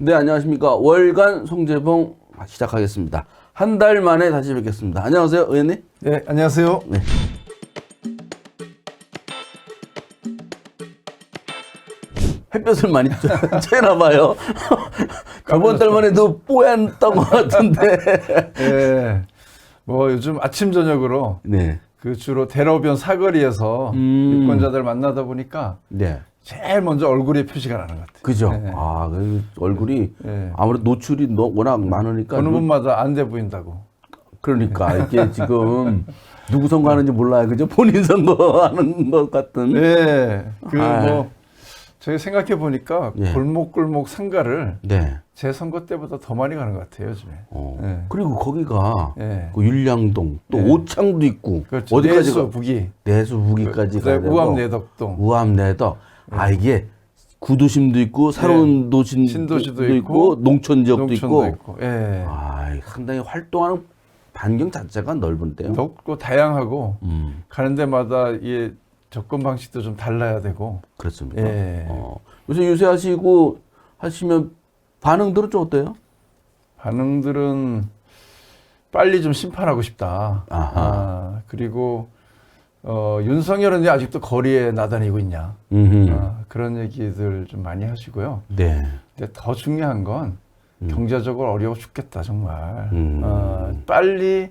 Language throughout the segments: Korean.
네, 안녕하십니까. 월간 송재봉 시작하겠습니다. 한 달 만에 다시 뵙겠습니다. 안녕하세요, 의원님. 네, 안녕하세요. 네. 햇볕을 많이 쬐나 봐요. 저번 달만 해도 뽀얀던 것 같은데. 네. 뭐 요즘 아침 저녁으로 네. 그 주로 대로변 사거리에서 음. 유권자들 만나다 보니까 네. 제일 먼저 얼굴에 표시가 나는 것 같아요. 그죠. 네. 아, 그 얼굴이 네. 아무래도 노출이 너- 워낙 많으니까. 어느 노- 분마다 안 돼 보인다고. 그러니까 이게 지금 누구 선거하는지 몰라요. 그죠? 본인 선거하는 것 같은. 네. 그 아. 뭐 저희 생각해 보니까 예. 골목골목 상가를 네. 제 선거 때보다 더 많이 가는 것 같아요, 요즘에. 어. 네. 그리고 거기가 네. 그 율량동 또 네. 오창도 있고 그렇죠. 어디까지 내수 가? 북이, 내수 부기까지 그다음에 가야 되고 우암 내덕동, 우암 내덕 아 이게 구도심도 있고 새로운 도심 신도시도 있고, 있고, 농촌 지역도 농촌도 있고 있고, 예. 아 상당히 활동하는 반경 자체가 넓은데요. 넓고 다양하고 음 가는 데마다 이 접근 방식도 좀 달라야 되고. 그렇습니까? 예. 어, 요새 유세하시고 하시면 반응들은 좀 어때요? 반응들은 빨리 좀 심판하고 싶다. 아하. 아, 그리고 어, 윤석열은 왜 아직도 거리에 나다니고 있냐. 음 아, 그런 얘기들 좀 많이 하시고요. 네. 근데 더 중요한 건 음. 경제적으로 어려워 죽겠다 정말. 음. 어, 빨리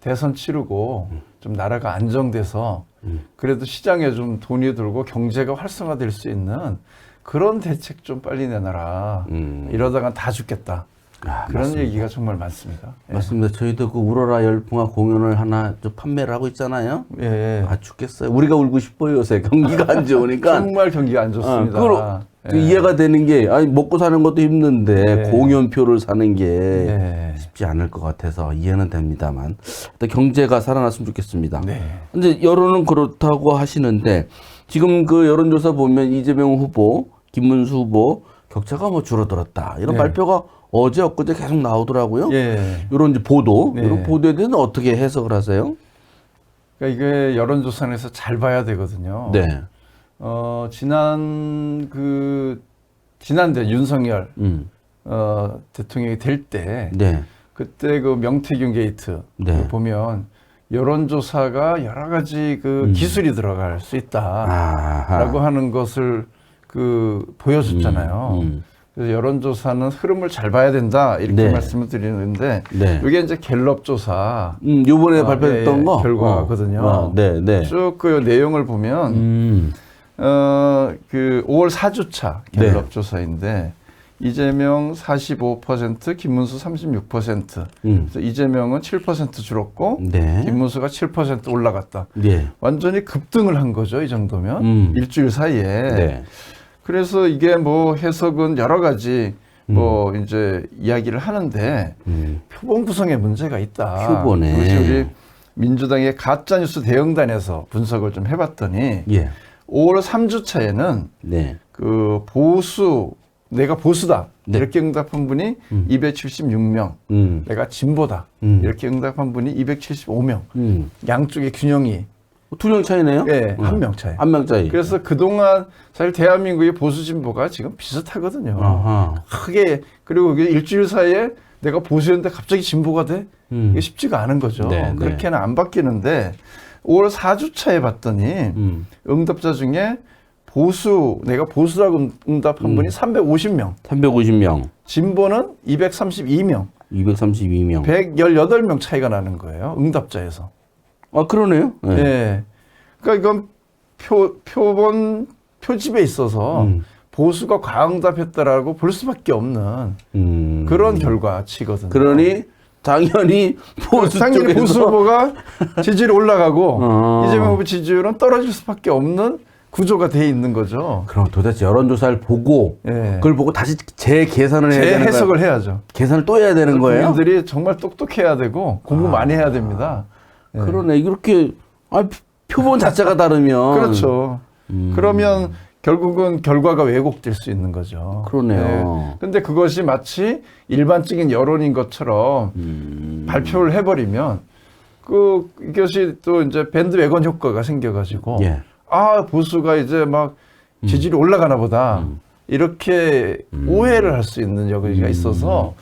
대선 치르고 좀 나라가 안정돼서 음. 그래도 시장에 좀 돈이 들고 경제가 활성화될 수 있는 그런 대책 좀 빨리 내놔라. 음. 이러다가 다 죽겠다. 아, 그런 맞습니다. 얘기가 정말 많습니다. 예. 맞습니다. 저희도 그 우러라 열풍화 공연을 하나 좀 판매를 하고 있잖아요. 예. 예. 아 죽겠어요. 우리가 울고 싶어요 요새 경기가 안 좋으니까. 정말 경기가 안 좋습니다. 어, 그걸 그 예. 이해가 되는 게 아니 먹고 사는 것도 힘든데 예. 공연표를 사는 게 예. 쉽지 않을 것 같아서 이해는 됩니다만 일단 경제가 살아났으면 좋겠습니다. 네. 근데 여론은 그렇다고 하시는데 지금 그 여론조사 보면 이재명 후보, 김문수 후보 격차가 뭐 줄어들었다 이런 네. 발표가 어제 엊그제 계속 나오더라고요. 예. 이런 이제 보도, 네. 이런 보도에 대해서 어떻게 해석을 하세요? 그러니까 이게 여론조사에서 잘 봐야 되거든요. 네. 어, 지난 그 지난대 윤석열 음. 어, 대통령이 될 때 네. 그때 그 명태균 게이트 네. 그 보면 여론조사가 여러 가지 그 음. 기술이 들어갈 수 있다라고 아하. 하는 것을 그 보여줬잖아요. 음, 음. 그래서 여론조사는 흐름을 잘 봐야 된다 이렇게 네. 말씀을 드리는데 네. 이게 이제 갤럽 조사 음, 요번에 아, 발표했던 예, 예, 거 결과거든요. 어, 어, 네, 네. 쭉 그 내용을 보면 음. 어, 그 5월 4주차 네. 갤럽 조사인데 이재명 45%, 김문수 36%. 음. 그래서 이재명은 7% 줄었고 네. 김문수가 7% 올라갔다. 네. 완전히 급등을 한 거죠, 이 정도면. 음. 일주일 사이에. 네. 그래서 이게 뭐 해석은 여러 가지 뭐 이제 이야기를 하는데 음. 표본 구성에 문제가 있다. 표본에. 우리 민주당의 가짜 뉴스 대응단에서 분석을 좀 해봤더니 예. 5월 3주 차에는 네. 그 보수 내가 보수다 네. 이렇게 응답한 분이 276명, 음. 내가 진보다 음. 이렇게 응답한 분이 275명. 음. 양쪽의 균형이 두 명 차이네요? 예, 음. 한명 차이. 한 명 차이. 그래서 그동안 사실 대한민국의 보수 진보가 지금 비슷하거든요. 아하. 크게 그리고 일주일 사이에 내가 보수였는데 갑자기 진보가 돼? 음. 이게 쉽지가 않은 거죠. 네, 네. 그렇게는 안 바뀌는데 5월 4주 차에 봤더니 음. 응답자 중에 보수 내가 보수라고 응답한 분이 350명, 350명, 진보는 232명, 232명. 118명 차이가 나는 거예요. 응답자에서. 아, 그러네요. 예. 네. 그러니까 이건 표 표본 표집에 있어서 음. 보수가 과응답했다라고 볼 수밖에 없는 음. 그런 결과치거든요. 그러니 당연히 보수 당연히 보수 후보가 지지율이 올라가고 어. 이재명 후보 지지율은 떨어질 수밖에 없는 구조가 돼 있는 거죠. 그럼 도대체 여론조사를 보고 예. 그걸 보고 다시 재계산을 해야 되는? 재해석을 해야죠. 계산을 또 해야 되는 거예요? 국민들이 정말 똑똑해야 되고 공부 아. 많이 해야 됩니다. 예. 그러네. 이렇게 아, 표본 자체가 다르면 그렇죠. 음. 그러면 결국은 결과가 왜곡될 수 있는 거죠. 그러네요. 예. 근데 그것이 마치 일반적인 여론인 것처럼 음. 발표를 해버리면 그 이것이 또 이제 밴드 외건 효과가 생겨가지고 예. 아 보수가 이제 막 지지율이 올라가나 보다 이렇게 음. 오해를 할 수 있는 여기가 있어서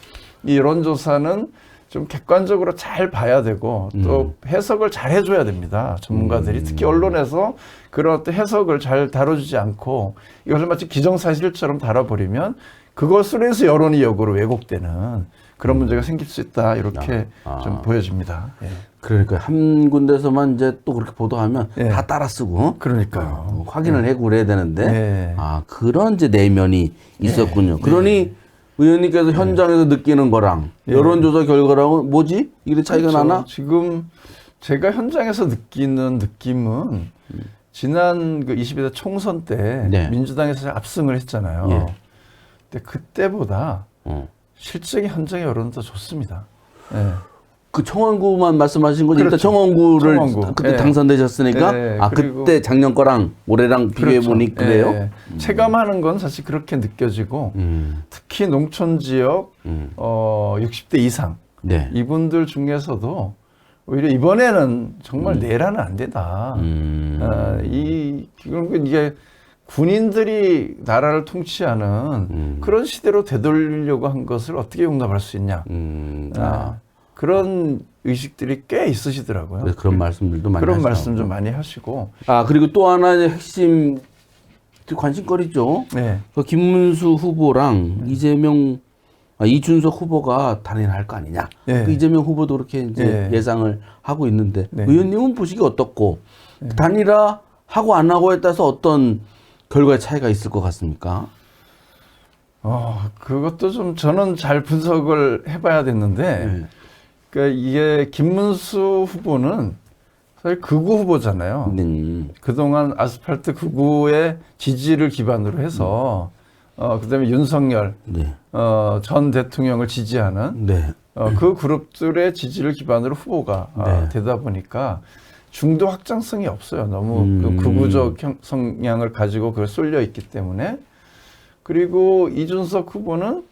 이 여론조사는 좀 객관적으로 잘 봐야 되고 또 해석을 잘 해줘야 됩니다. 전문가들이 특히 언론에서 그런 어떤 해석을 잘 다뤄주지 않고 이것을 마치 기정사실처럼 다뤄버리면 그것으로 해서 여론이 역으로 왜곡되는 그런 문제가 생길 수 있다 이렇게 아. 좀 보여집니다. 예. 그러니까 한 군데서만 이제 또 그렇게 보도하면 예. 다 따라 쓰고 그러니까요. 어, 확인을 해고 그래야 되는데 네. 아 그런 이제 내면이 있었군요. 그러니 의원님께서 현장에서 느끼는 거랑 여론조사 결과랑은 뭐지? 이게 차이가 그렇죠. 나나? 지금 제가 현장에서 느끼는 느낌은 지난 그 22대 총선 때 네. 민주당에서 압승을 했잖아요. 예. 근데 그때보다 어. 실제의 현장의 여론은 더 좋습니다. 예. 그 청원구만 말씀하신. 일단 그렇죠. 청원구를 청원구. 그때 예. 당선되셨으니까 예, 아 그리고- 그때 작년 거랑 올해랑 비교해 보니 그렇죠. 그래요? 예, 예. 체감하는 건 사실 그렇게 느껴지고 음, 특히 농촌 지역 음. 어, 60대 이상 네. 이분들 중에서도 오히려 이번에는 정말 내라는 안 된다. 음. 어, 이 이건 이게 군인들이 나라를 통치하는 음. 그런 시대로 되돌리려고 한 것을 어떻게 용납할 수 있냐. 음. 아, 아, 그런 의식들이 꽤 있으시더라고요. 그래서 그런 말씀들도 많이 그런. 말씀 좀 많이 하시고. 아 그리고 또 하나 이제 핵심 관심거리죠. 네. 그 김문수 후보랑 이재명 아, 이준석 후보가 단일할 거 아니냐. 네. 그 이재명 후보도 그렇게 이제 네. 예상을 하고 있는데 네. 의원님은 보시기 어떻고 단일화 하고 안 하고에 따라서 어떤 결과의 차이가 있을 것 같습니까? 어, 그것도 좀 저는 잘 분석을 해봐야 됐는데, 네. 그러니까 이게 김문수 후보는 사실 극우 후보잖아요. 음. 그동안 아스팔트 극우의 지지를 기반으로 해서, 어, 그 다음에 윤석열, 네. 어, 전 대통령을 지지하는 네. 어, 그 그룹들의 지지를 기반으로 후보가 아, 네. 되다 보니까 중도 확장성이 없어요. 너무 음. 그 극우적 형- 성향을 가지고 그걸 쏠려 있기 때문에 그리고 이준석 후보는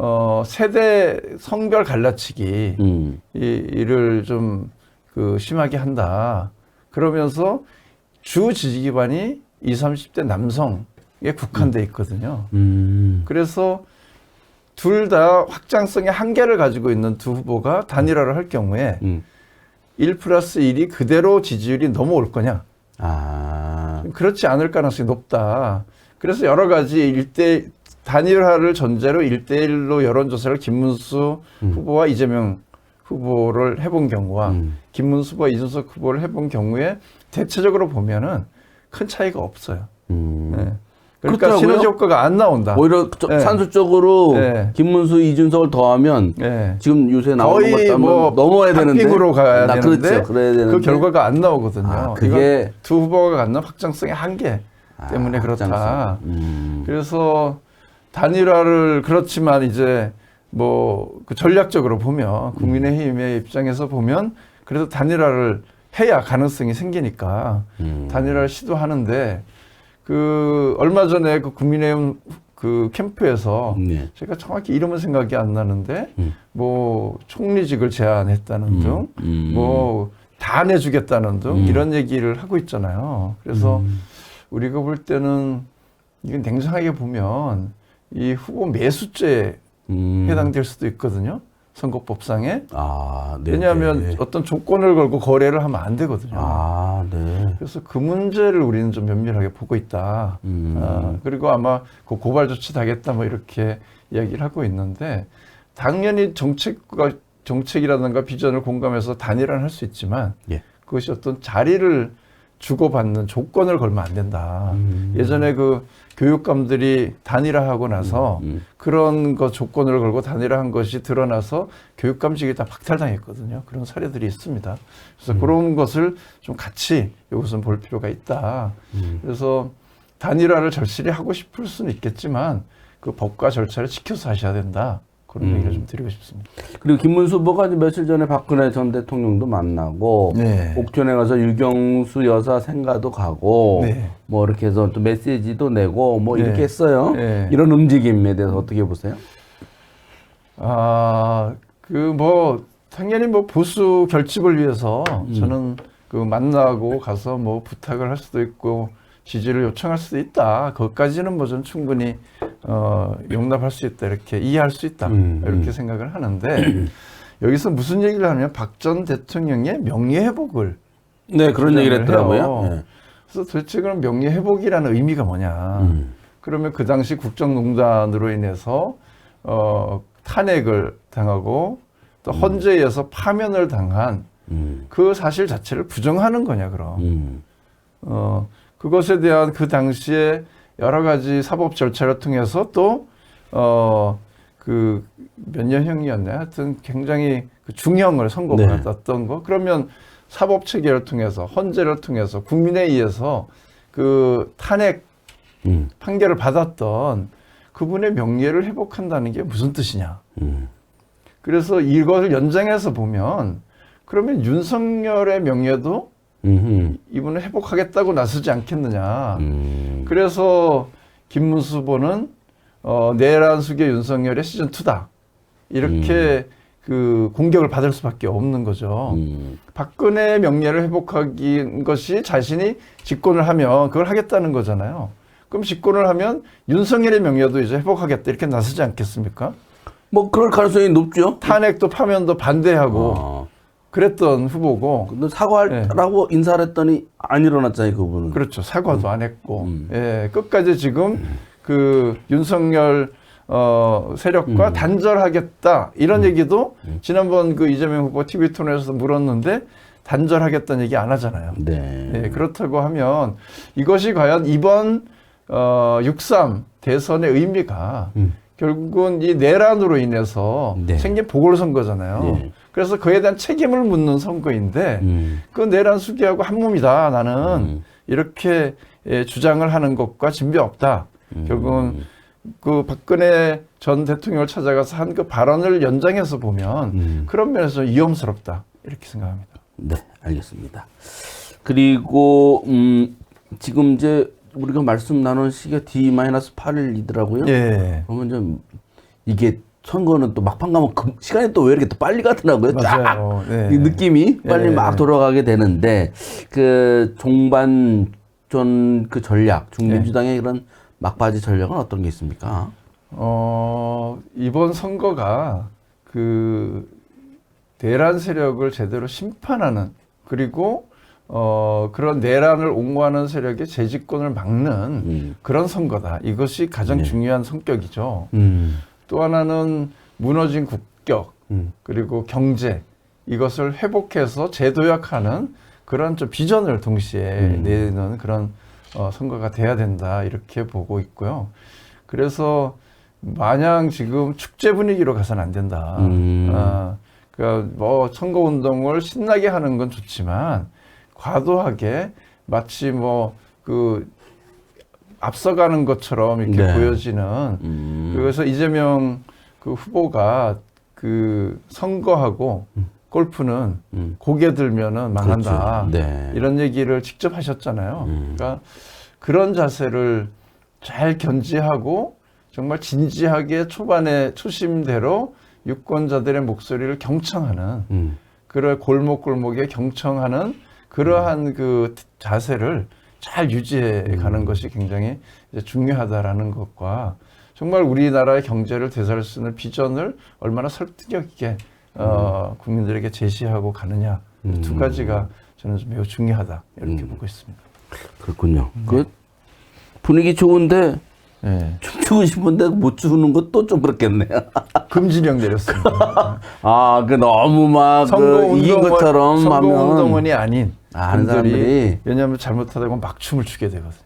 어, 세대 성별 갈라치기 음. 이, 이를 좀그 심하게 한다. 그러면서 주 지지 기반이 20, 30대 남성에 국한돼 있거든요. 음. 그래서 둘 다 확장성의 한계를 가지고 있는 두 후보가 단일화를 할 경우에 음. 1 플러스 1이 그대로 지지율이 넘어올 거냐? 아. 그렇지 않을 가능성이 높다. 그래서 여러 가지 일대 단일화를 전제로 1대1로 여론조사를 김문수 후보와 이재명 후보를 해본 경우와 음. 김문수 후보와 이준석 후보를 해본 경우에 대체적으로 보면은 큰 차이가 없어요. 음. 네. 그러니까 그렇더라고요. 시너지 효과가 안 나온다. 오히려 저- 네. 산술적으로 네. 김문수, 이준석을 더하면 네. 지금 요새 나오는 거의 것도 뭐 넘어야 되는데 탑핑으로 가야 나 되는데 그렇죠. 그래야 되는데 그 결과가 안 나오거든요. 아, 그게 두 후보가 갖는 확장성의 한계 때문에 아, 그렇다. 음. 그래서 단일화를 그렇지만 이제 뭐 그 전략적으로 보면 국민의힘의 입장에서 보면 그래도 단일화를 해야 가능성이 생기니까 음. 단일화를 시도하는데 그 얼마 전에 그 국민의힘 그 캠프에서 네. 제가 정확히 이름은 생각이 안 나는데 음. 뭐 총리직을 제안했다는 등 음. 뭐다 내주겠다는 등 음. 이런 얘기를 하고 있잖아요. 그래서 음. 우리가 볼 때는 이건 냉정하게 보면 이 후보 매수죄에 음. 해당될 수도 있거든요. 선거법상에. 아, 네. 왜냐하면 네. 어떤 조건을 걸고 거래를 하면 안 되거든요. 아, 네. 그래서 그 문제를 우리는 좀 면밀하게 보고 있다. 음. 아, 그리고 아마 그 고발 조치 하겠다 뭐 이렇게 이야기를 하고 있는데 당연히 정책과 정책이라든가 비전을 공감해서 단일화는 할 수 있지만 예. 그것이 어떤 자리를 주고받는 조건을 걸면 안 된다. 음. 예전에 그 교육감들이 단일화하고 나서 음. 그런 거 조건을 걸고 단일화한 것이 드러나서 교육감직이 다 박탈당했거든요. 그런 사례들이 있습니다. 그래서 음. 그런 것을 좀 같이 이것은 볼 필요가 있다. 음. 그래서 단일화를 절실히 하고 싶을 수는 있겠지만 그 법과 절차를 지켜서 하셔야 된다. 그런 음. 얘기를 좀 드리고 싶습니다. 그리고 김문수 후보가 며칠 전에 박근혜 전 대통령도 만나고 네. 옥천에 가서 유경수 여사 생가도 가고 네. 뭐 이렇게 해서 또 메시지도 내고 뭐 네. 이렇게 했어요. 네. 이런 움직임에 대해서 어떻게 보세요? 아, 그 뭐 당연히 뭐 보수 결집을 위해서 음. 저는 그 만나고 가서 뭐 부탁을 할 수도 있고 지지를 요청할 수도 있다. 그것까지는 뭐좀 충분히 어, 용납할 수 있다. 이렇게 이해할 수 있다. 음, 이렇게 생각을 하는데 여기서 무슨 얘기를 하냐면 박 전 대통령의 명예 회복을 네, 그런 얘기를 했더라고요. 네. 그래서 도대체 그럼 명예 회복이라는 의미가 뭐냐? 음. 그러면 그 당시 국정농단으로 인해서 어, 탄핵을 당하고 또 헌재에서 파면을 당한 음. 그 사실 자체를 부정하는 거냐 그럼? 음. 어, 그것에 대한 그 당시에 여러 가지 사법 절차를 통해서 또, 어, 그, 몇 년형이었네. 하여튼 굉장히 그 중형을 선고받았던 거. 그러면 사법 체계를 통해서, 헌재를 통해서, 국민에 의해서 그 탄핵 음. 판결을 받았던 그분의 명예를 회복한다는 게 무슨 뜻이냐. 음. 그래서 이것을 연장해서 보면 그러면 윤석열의 명예도 음. 이분은 회복하겠다고 나서지 않겠느냐. 음. 그래서 김문수 후보는 어, 내란 수계 윤석열의 시즌 2다. 이렇게 그 공격을 받을 수밖에 없는 거죠. 음. 박근혜의 명예를 회복하기 것이 자신이 집권을 하면 그걸 하겠다는 거잖아요. 그럼 집권을 하면 윤석열의 명예도 이제 회복하겠다 이렇게 나서지 않겠습니까? 뭐 그럴 가능성이 높죠. 탄핵도 파면도 반대하고 아. 그랬던 후보고 근데 사과하라고 인사를 했더니 안 일어났잖아요, 그분은. 그렇죠. 사과도 안 했고, 음. 예, 끝까지 지금 그 윤석열 어, 세력과 음. 단절하겠다 이런 얘기도 지난번 그 이재명 후보 TV 토론에서 물었는데 단절하겠다는 얘기 안 하잖아요. 네. 예, 그렇다고 하면 이것이 과연 이번 어, 6.3 대선의 의미가 음. 결국은 이 내란으로 인해서 네. 생긴 보궐선거잖아요. 네. 그래서 그에 대한 책임을 묻는 선거인데 음. 그 내란 수기하고 한 몸이다. 나는 음. 이렇게 예, 주장을 하는 것과 진배 없다. 음. 결국은 그 박근혜 전 대통령을 찾아가서 한 그 발언을 연장해서 보면 음. 그런 면에서 위험스럽다. 이렇게 생각합니다. 네, 알겠습니다. 그리고 음, 지금 이제 우리가 말씀 나눈 시기가 D-8일이더라고요. 예. 그러면 좀 이게 선거는 또 막판 가면 그 시간이 또 왜 이렇게 또 빨리 가더라고요. 쫙 맞아요. 네. 이 느낌이 빨리 예. 막 돌아가게 되는데 그 종반 전 그 전략 중민주당의 그런 막바지 전략은 어떤 게 있습니까? 어, 이번 선거가 그 내란 세력을 제대로 심판하는 그리고 어, 그런 내란을 옹호하는 세력의 재집권을 막는 음. 그런 선거다. 이것이 가장 네. 중요한 성격이죠. 음. 또 하나는 무너진 국격 음. 그리고 경제 이것을 회복해서 재도약하는 그런 좀 비전을 동시에 음. 내는 그런 어, 선거가 돼야 된다 이렇게 보고 있고요. 그래서 마냥 지금 축제 분위기로 가서는 안 된다. 음. 어, 그러니까 뭐 선거 운동을 신나게 하는 건 좋지만 과도하게 마치 뭐 그 앞서가는 것처럼 이렇게 네. 보여지는 음. 그래서 이재명 그 후보가 그 선거하고 골프는 음. 고개 들면은 망한다. 그렇죠. 네. 이런 얘기를 직접 하셨잖아요. 음. 그러니까 그런 자세를 잘 견지하고 정말 진지하게 초반에 초심대로 유권자들의 목소리를 경청하는 음. 그런 골목골목에 경청하는 그러한 그 자세를 잘 유지해 가는 것이 굉장히 중요하다라는 것과 정말 우리나라의 경제를 되살릴 수 있는 비전을 얼마나 설득력 있게 어, 국민들에게 제시하고 가느냐 음. 두 가지가 저는 좀 매우 중요하다 이렇게 음. 보고 있습니다. 그렇군요. 그 분위기 좋은데 네. 춤추고 싶은데 못 추는 것도 좀 그렇겠네요. 금지령 내렸습니다. 아, 그 너무 막 그 이긴 것처럼 하면 운동원이 아닌 아, 분들이 사람들이 왜냐하면 잘못하다 보면 막 춤을 추게 되거든요.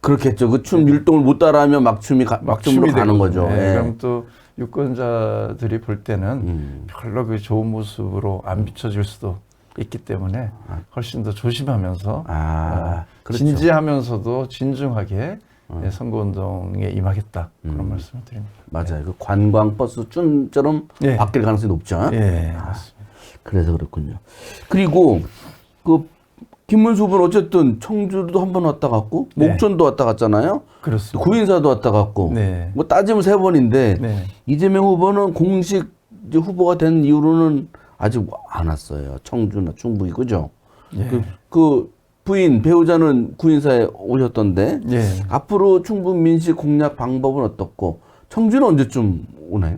그렇겠죠. 그 춤 율동을 못 따라하면 막춤이 가, 막춤으로 가는 거죠. 네, 예. 그럼 또 유권자들이 볼 때는 음. 별로 그 좋은 모습으로 안 비춰질 수도 있기 때문에 훨씬 더 조심하면서 아, 어, 그렇죠. 진지하면서도 진중하게 예, 선거운동에 임하겠다 그런 음. 말씀을 드립니다. 맞아요. 그 관광 버스 춤처럼 예. 바뀔 가능성이 높죠. 예, 맞습니다. 그래서 그렇군요. 그리고 그 김문수 후보는 어쨌든 청주도 한 번 왔다 갔고 네. 목전도 왔다 갔잖아요. 그렇습니다. 구인사도 왔다 갔고 네. 뭐 따지면 세 번인데 네. 이재명 후보는 공식 후보가 된 이후로는 아직 안 왔어요. 청주나 충북이 그죠? 예. 그, 그 부인 배우자는 구인사에 오셨던데 예. 앞으로 충북 민시 공략 방법은 어떻고 청주는 언제쯤 오나요?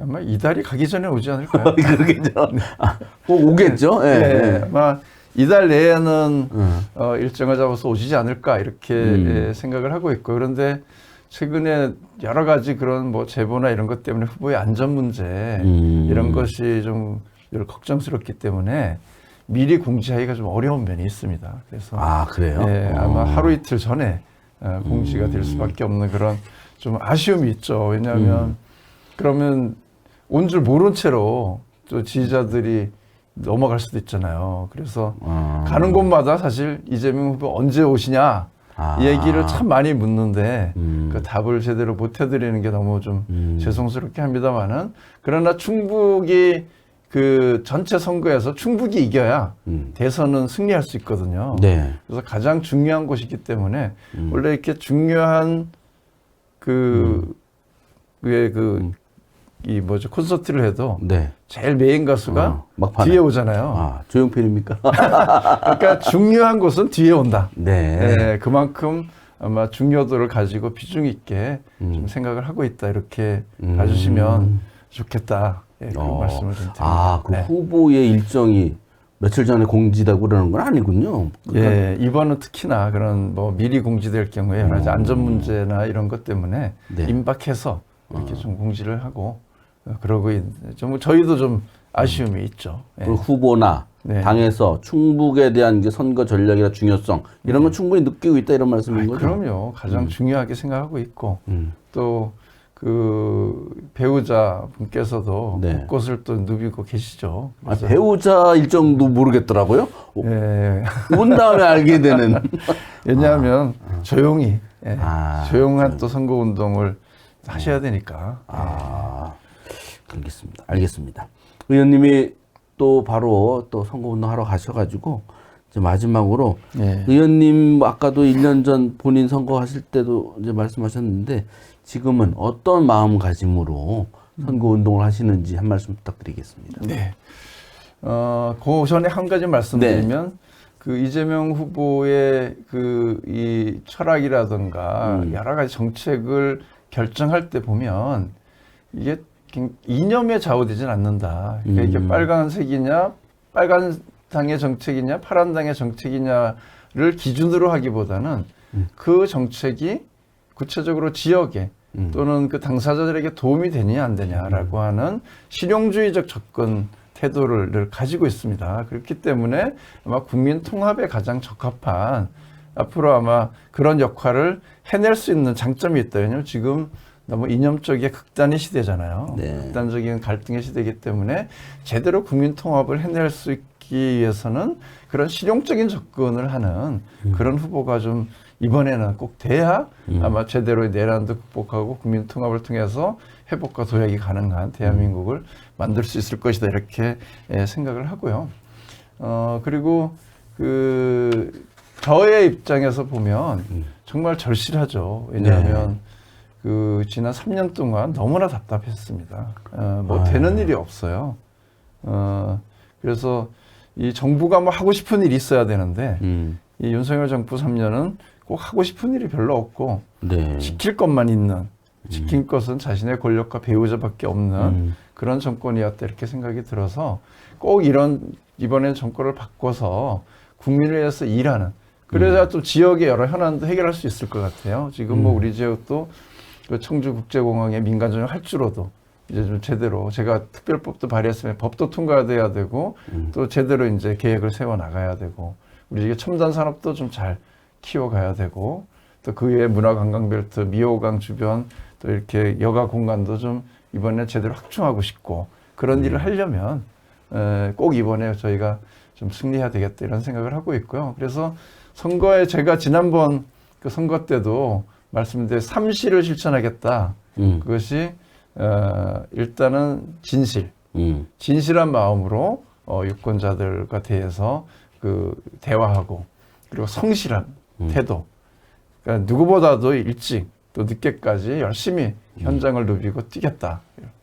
아마 이달이 가기 전에 오지 않을까요? 그러겠죠. 아, 꼭 오겠죠. 예. 예. 아마 이달 내에는 음. 어, 일정을 잡아서 오시지 않을까 이렇게 음. 예, 생각을 하고 있고 그런데 최근에 여러 가지 그런 뭐 제보나 이런 것 때문에 후보의 안전 문제 음. 이런 것이 좀늘 걱정스럽기 때문에 미리 공지하기가 좀 어려운 면이 있습니다. 그래서 아 그래요? 예, 어. 아마 하루 이틀 전에 어, 공지가 될 수밖에 없는 그런 좀 아쉬움이 있죠. 왜냐하면 음. 그러면 온 줄 모른 채로 또 지지자들이 넘어갈 수도 있잖아요. 그래서 아. 가는 곳마다 사실 이재명 후보 언제 오시냐 아. 이 얘기를 참 많이 묻는데 음. 그 답을 제대로 못 해드리는 게 너무 좀 음. 죄송스럽게 합니다만은 그러나 충북이 그 전체 선거에서 충북이 이겨야 음. 대선은 승리할 수 있거든요. 네. 그래서 가장 중요한 곳이기 때문에 음. 원래 이렇게 중요한 그 그의 그 이 뭐죠 콘서트를 해도 네. 제일 메인 가수가 어. 뒤에 오잖아요. 아 조용필입니까? 그러니까 중요한 곳은 뒤에 온다. 네. 네, 그만큼 아마 중요도를 가지고 비중 있게 음. 좀 생각을 하고 있다 이렇게 음. 봐주시면 좋겠다. 예, 그런 어. 말씀을 좀 드립니다. 아, 그 네. 후보의 일정이 며칠 전에 공지되고 그러는 건 아니군요. 그러니까 예, 이번은 특히나 그런 뭐 미리 공지될 경우에 여러 가지 안전 문제나 이런 것 때문에 음. 네. 임박해서 이렇게 좀 공지를 하고 어, 그러고 있, 좀 저희도 좀 아쉬움이 있죠. 예. 그 후보나 네. 당에서 충북에 대한 게 선거 전략이나 중요성 이런 건 충분히 느끼고 있다 이런 말씀인 아이, 거죠? 그럼요. 가장 중요하게 생각하고 있고 음. 또그 배우자 분께서도 네. 곳곳을 또 누비고 계시죠. 아, 배우자 일정도 모르겠더라고요. 예. 온 다음에 알게 되는. 왜냐하면 조용히 예. 아, 조용한 또 선거 운동을 하셔야 되니까. 아, 알겠습니다. 알겠습니다. 의원님이 또 바로 또 선거운동 하러 가셔가지고 이제 마지막으로 예. 의원님 뭐 아까도 1년 전 본인 선거하실 때도 이제 말씀하셨는데 지금은 어떤 마음가짐으로 선거 운동을 하시는지 한 말씀 부탁드리겠습니다. 네. 어, 그 전에 한 가지 말씀드리면 그 이재명 후보의 그 이 철학이라든가 음. 여러 가지 정책을 결정할 때 보면 이게 굉- 이념에 좌우되진 않는다. 그러니까 이게 음. 빨간색이냐, 빨간 당의 정책이냐, 파란 당의 정책이냐를 기준으로 하기보다는 음. 그 정책이 구체적으로 지역에 음. 또는 그 당사자들에게 도움이 되느냐 안 되냐라고 하는 실용주의적 접근 태도를 늘 가지고 있습니다. 그렇기 때문에 아마 국민 통합에 가장 적합한 앞으로 아마 그런 역할을 해낼 수 있는 장점이 있다. 왜냐하면 지금 너무 이념적인 극단의 시대잖아요. 네. 극단적인 갈등의 시대이기 때문에 제대로 국민 통합을 해낼 수 있기 위해서는 그런 실용적인 접근을 하는 그런 후보가 좀 이번에는 꼭 돼야 음. 아마 제대로 내란도 극복하고 국민 통합을 통해서 회복과 도약이 가능한 대한민국을 만들 수 있을 것이다 이렇게 예, 생각을 하고요. 어 그리고 그 저의 입장에서 보면 정말 절실하죠. 왜냐하면 그 지난 3년 동안 너무나 답답했습니다. 어, 뭐 아유. 되는 일이 없어요. 어 그래서 이 정부가 뭐 하고 싶은 일이 있어야 되는데 음. 이 윤석열 정부 3년은 꼭 하고 싶은 일이 별로 없고 네. 지킬 것만 있는 지킨 것은 자신의 권력과 배우자밖에 없는 음. 그런 정권이었다 이렇게 생각이 들어서 꼭 이런 이번엔 정권을 바꿔서 국민을 위해서 일하는 그래야 음. 또 지역의 여러 현안도 해결할 수 있을 것 같아요. 지금 뭐 우리 지역도 그 청주국제공항에 민간 전용 할주로도 이제 좀 제대로 제가 특별법도 발의했으면 법도 통과돼야 되고 음. 또 제대로 이제 계획을 세워 나가야 되고 우리 첨단 산업도 좀 잘 키워가야 되고 또 그 외에 문화관광벨트 미호강 주변 또 이렇게 여가 공간도 좀 이번에 제대로 확충하고 싶고 그런 일을 하려면 에, 꼭 이번에 저희가 좀 승리해야 되겠다 이런 생각을 하고 있고요. 그래서 선거에 제가 지난번 그 선거 때도 말씀드린 삼시를 실천하겠다. 음. 그것이 어, 일단은 진실, 음. 진실한 마음으로 어, 유권자들과 대해서 그 대화하고 그리고 성실한 음. 태도. 그러니까 누구보다도 일찍 또 늦게까지 열심히 현장을 누비고 뛰겠다.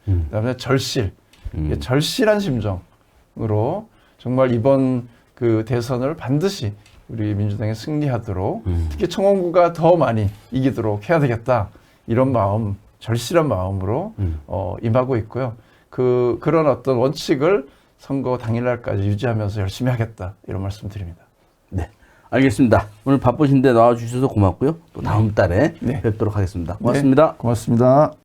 음. 그다음에 절실, 음. 절실한 심정으로 정말 이번 그 대선을 반드시 우리 민주당이 승리하도록 음. 특히 청원구가 더 많이 이기도록 해야 되겠다 이런 마음 절실한 마음으로 음. 어, 임하고 있고요. 그 그런 어떤 원칙을 선거 당일날까지 유지하면서 열심히 하겠다 이런 말씀드립니다. 네. 알겠습니다. 오늘 바쁘신데 나와주셔서 고맙고요. 또 다음 달에 네. 뵙도록 하겠습니다. 고맙습니다. 고맙습니다.